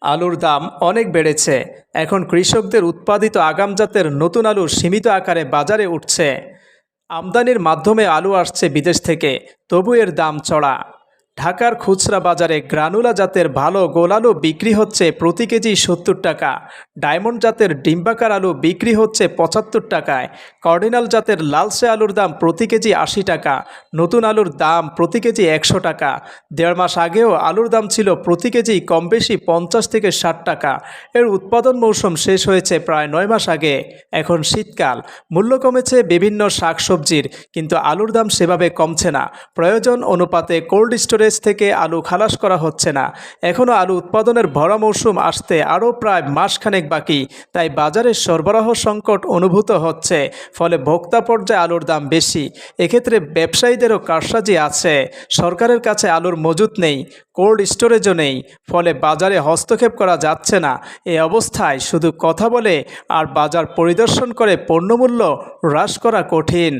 আলুর দাম অনেক বেড়েছে। এখন কৃষকদের উৎপাদিত আগাম জাতের নতুন আলু সীমিত আকারে বাজারে উঠছে। আমদানির মাধ্যমে আলু আসছে বিদেশ থেকে, তবু এর দাম চড়া। ঢাকার খুচরা বাজারে গ্রানুলা জাতের ভালো গোল আলু বিক্রি হচ্ছে প্রতি কেজি সত্তর টাকা। ডায়মন্ড জাতের ডিম্বাকার আলু বিক্রি হচ্ছে পঁচাত্তর টাকায়। কর্ডিনাল জাতের লালসে আলুর দাম প্রতি কেজি আশি টাকা। নতুন আলুর দাম প্রতি কেজি একশো টাকা। দেড় মাস আগেও আলুর দাম ছিল প্রতি কেজি কম বেশি পঞ্চাশ থেকে ষাট টাকা। এর উৎপাদন মৌসুম শেষ হয়েছে প্রায় নয় মাস আগে। এখন শীতকাল। মূল্য কমেছে বিভিন্ন শাকসবজির, কিন্তু আলুর দাম সেভাবে কমছে না। প্রয়োজন অনুপাতে কোল্ড স্টোরেজ থেকে আলু খালাস করা হচ্ছে না। এখনও আলু উৎপাদনের ভরা মৌসুম আসতে আরও প্রায় মাসখানেক বাকি। তাই বাজারে সরবরাহ সংকট অনুভূত হচ্ছে, ফলে ভোক্তা পর্যায়ে আলুর দাম বেশি। এক্ষেত্রে ব্যবসায়ীদেরও কারসাজি আছে। সরকারের কাছে আলুর মজুত নেই, কোল্ড স্টোরেজও নেই, ফলে বাজারে হস্তক্ষেপ করা যাচ্ছে না। এই অবস্থায় শুধু কথা বলে আর বাজার পরিদর্শন করে পণ্যমূল্য হ্রাস করা কঠিন।